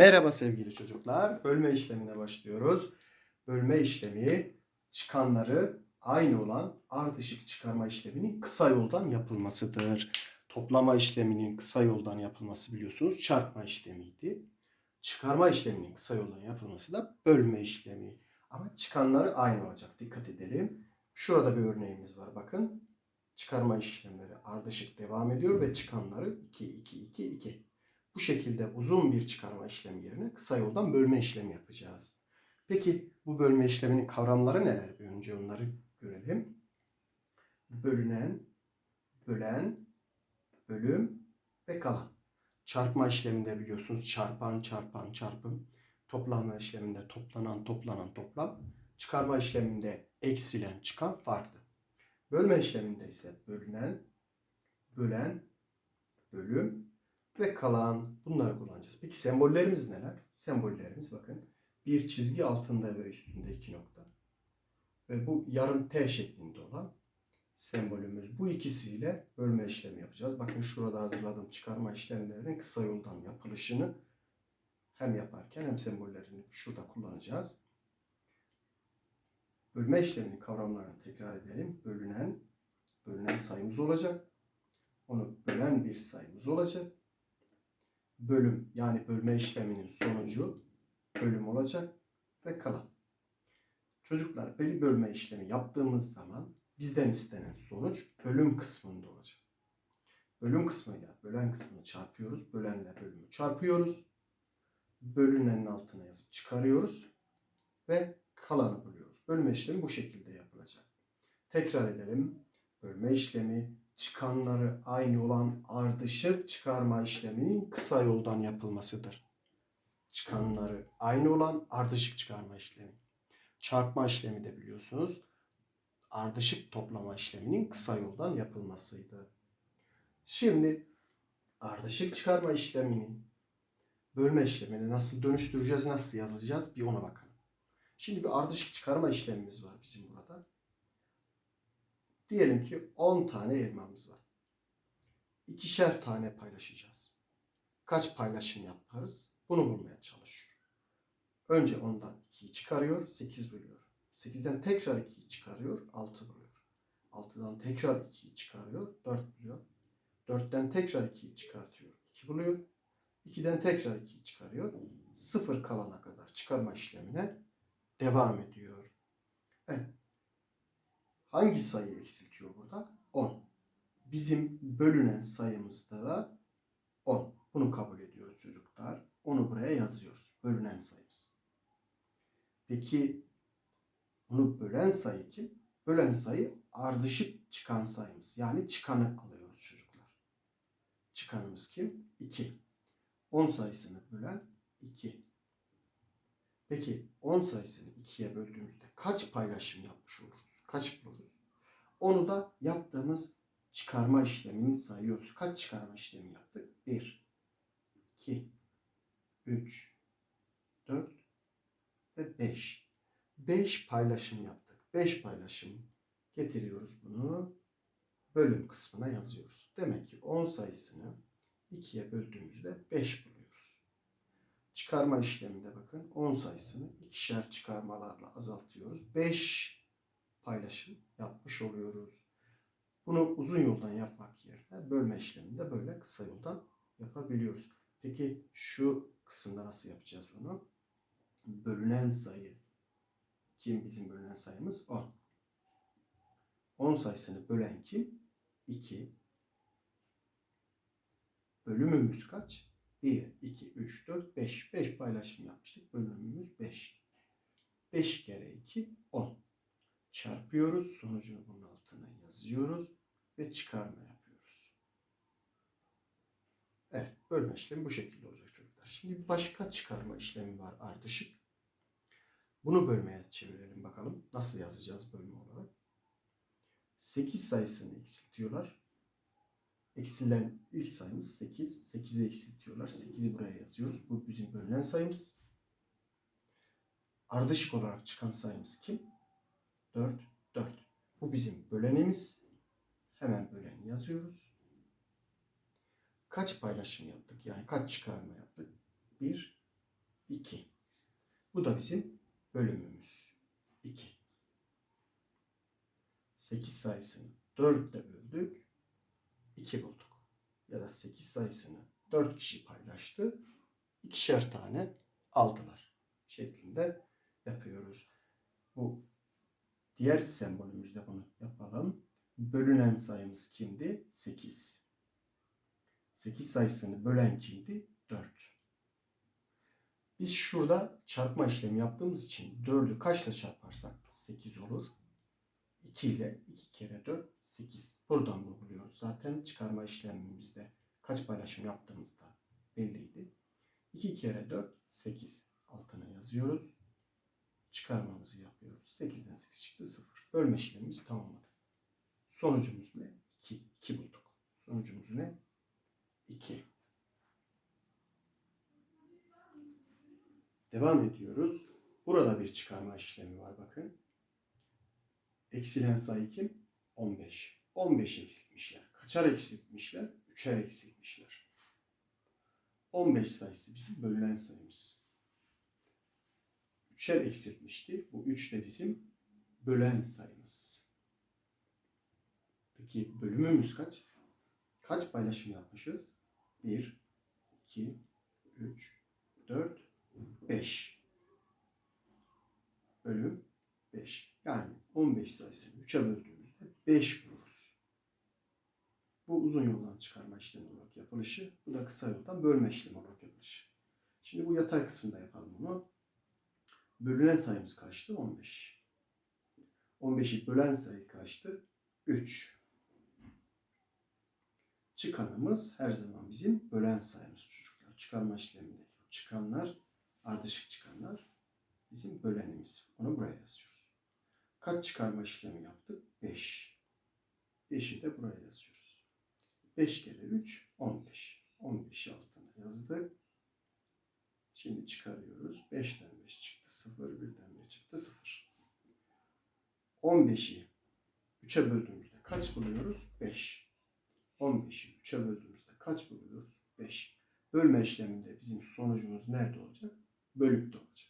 Merhaba sevgili çocuklar. Bölme işlemine başlıyoruz. Bölme işlemi çıkanları aynı olan ardışık çıkarma işleminin kısa yoldan yapılmasıdır. Toplama işleminin kısa yoldan yapılması biliyorsunuz çarpma işlemiydi. Çıkarma işleminin kısa yoldan yapılması da bölme işlemi. Ama çıkanları aynı olacak. Dikkat edelim. Şurada bir örneğimiz var. Bakın. Çıkarma işlemleri ardışık devam ediyor ve çıkanları 2, 2, 2, 2. Bu şekilde uzun bir çıkarma işlemi yerine kısa yoldan bölme işlemi yapacağız. Peki bu bölme işleminin kavramları neler? Önce onları görelim. Bölünen, bölen, bölüm ve kalan. Çarpma işleminde biliyorsunuz çarpan, çarpan, çarpım. Toplama işleminde toplanan, toplanan, toplam. Çıkarma işleminde eksilen, çıkan farklı. Bölme işleminde ise bölünen, bölen, bölüm ve kalan bunları kullanacağız. Peki sembollerimiz neler? Sembollerimiz bakın bir çizgi altında ve üstünde iki nokta. Ve bu yarım T şeklinde olan sembolümüz. Bu ikisiyle bölme işlemi yapacağız. Bakın şurada hazırladığım çıkarma işlemlerinin kısa yoldan yapılışını hem yaparken hem sembollerini şurada kullanacağız. Bölme işleminin kavramlarını tekrar edelim. Bölünen, bölünen sayımız olacak. Onu bölen bir sayımız olacak bölüm yani bölme işleminin sonucu bölüm olacak ve kalan. Çocuklar bir bölme işlemi yaptığımız zaman bizden istenen sonuç bölüm kısmında olacak. Bölüm kısmıyla bölen kısmını çarpıyoruz. Bölenle bölümü çarpıyoruz. Bölünenin altına yazıp çıkarıyoruz ve kalanı buluyoruz. Bölme işlemi bu şekilde yapılacak. Tekrar edelim. Bölme işlemi çıkanları aynı olan ardışık çıkarma işleminin kısa yoldan yapılmasıdır. Çıkanları aynı olan ardışık çıkarma işlemi. Çarpma işlemi de biliyorsunuz ardışık toplama işleminin kısa yoldan yapılmasıydı. Şimdi ardışık çıkarma işlemini bölme işlemini nasıl dönüştüreceğiz, nasıl yazacağız bir ona bakalım. Şimdi bir ardışık çıkarma işlemimiz var bizim burada. Diyelim ki 10 tane elmamız var. İkişer tane paylaşacağız. Kaç paylaşım yaparız? Bunu bulmaya çalışıyor. Önce ondan 2'yi çıkarıyor, 8 bölüyor. 8'den tekrar 2'yi çıkarıyor, 6 buluyor. 6'dan tekrar 2'yi çıkarıyor, 4 buluyor. 4'ten tekrar 2'yi çıkartıyor, 2 buluyor. 2'den tekrar 2'yi çıkarıyor. 0 kalana kadar çıkarma işlemine devam ediyor. Evet. Hangi sayı eksiltiyor burada? 10. Bizim bölünen sayımızda da 10. Bunu kabul ediyoruz çocuklar. Onu buraya yazıyoruz. Bölünen sayımız. Peki bunu bölen sayı kim? Bölen sayı ardışık çıkan sayımız. Yani çıkanı alıyoruz çocuklar. Çıkanımız kim? 2. 10 sayısını bölen 2. Peki 10 sayısını 2'ye böldüğümüzde kaç paylaşım yapmış oluruz? Kaç buluruz? Onu da yaptığımız çıkarma işlemini sayıyoruz. Kaç çıkarma işlemi yaptık? 1, 2, 3, 4 ve 5. 5 paylaşım yaptık. 5 paylaşım getiriyoruz bunu. Bölüm kısmına yazıyoruz. Demek ki 10 sayısını 2'ye böldüğümüzde 5 buluyoruz. Çıkarma işleminde bakın 10 sayısını ikişer çıkarmalarla azaltıyoruz. 5 paylaşım yapmış oluyoruz. Bunu uzun yoldan yapmak yerine bölme işleminde böyle kısa yoldan yapabiliyoruz. Peki şu kısımda nasıl yapacağız onu? Bölünen sayı. Kim bizim bölünen sayımız? 10. 10 sayısını bölen kim? 2. Bölümümüz kaç? 1, 2, 3, 4, 5. 5 paylaşım yapmıştık. Bölümümüz 5. 5 kere 2, 10 çarpıyoruz. Sonucunu bunun altına yazıyoruz ve çıkarma yapıyoruz. Evet, bölme işlemi bu şekilde olacak çocuklar. Şimdi başka çıkarma işlemi var ardışık. Bunu bölmeye çevirelim bakalım. Nasıl yazacağız bölme olarak? 8 sayısını eksiltiyorlar. Eksilen ilk sayımız 8. 8'i eksiltiyorlar. 8'i buraya yazıyoruz. Bu bizim bölünen sayımız. Ardışık olarak çıkan sayımız kim? 4, 4. Bu bizim bölenimiz. Hemen böleni yazıyoruz. Kaç paylaşım yaptık? Yani kaç çıkarma yaptık? 1, da bizim bölümümüz. 2. 8 sayısını 4'te böldük. 2 bulduk. Ya da 8 sayısını 4 kişi paylaştı. ikişer tane aldılar. Şeklinde yapıyoruz. Bu diğer sembolümüzde bunu yapalım. Bölünen sayımız kimdi? 8. 8 sayısını bölen kimdi? 4. Biz şurada çarpma işlemi yaptığımız için 4'ü kaçla çarparsak 8 olur. 2 ile 2 kere 4 8. Buradan da buluyoruz. Zaten çıkarma işlemimizde kaç paylaşım yaptığımızda belliydi. 2 kere 4 8. Altına yazıyoruz. Çıkarmamızı yapıyoruz. 8'den 8 çıktı 0. Bölme işlemimizi tamamladık. Sonucumuz ne? 2. 2 bulduk. Sonucumuz ne? 2. Devam ediyoruz. Burada bir çıkarma işlemi var bakın. Eksilen sayı kim? 15. 15 eksiltmişler. Kaçar eksiltmişler? Üçer eksiltmişler. 15 sayısı bizim bölünen sayımız. Üçer eksiltmişti. Bu 3 de bizim bölen sayımız. Peki bölümümüz kaç? Kaç paylaşım yapmışız? 1, 2, 3, 4, 5. Bölüm 5. Yani 15 sayısını 3'e böldüğümüzde 5 buluruz. Bu uzun yoldan çıkarma işlemi olarak yapılışı. Bu da kısa yoldan bölme işlemi olarak yapılışı. Şimdi bu yatay kısımda yapalım bunu. Bölünen sayımız kaçtı? 15. 15'i bölen sayı kaçtı? 3. Çıkanımız her zaman bizim bölen sayımız çocuklar. Çıkarma işlemindeki çıkanlar, ardışık çıkanlar bizim bölenimiz. Onu buraya yazıyoruz. Kaç çıkarma işlemi yaptık? 5. 5'i de buraya yazıyoruz. 5 kere 3, 15. 15'i altına yazdık. Şimdi çıkarıyoruz. 5'ten 5 çıktı 0, 1'den 1 çıktı 0. 15'i 3'e böldüğümüzde kaç buluyoruz? 5. 15'i 3'e böldüğümüzde kaç buluyoruz? 5. Bölme işleminde bizim sonucumuz nerede olacak? Bölükte olacak.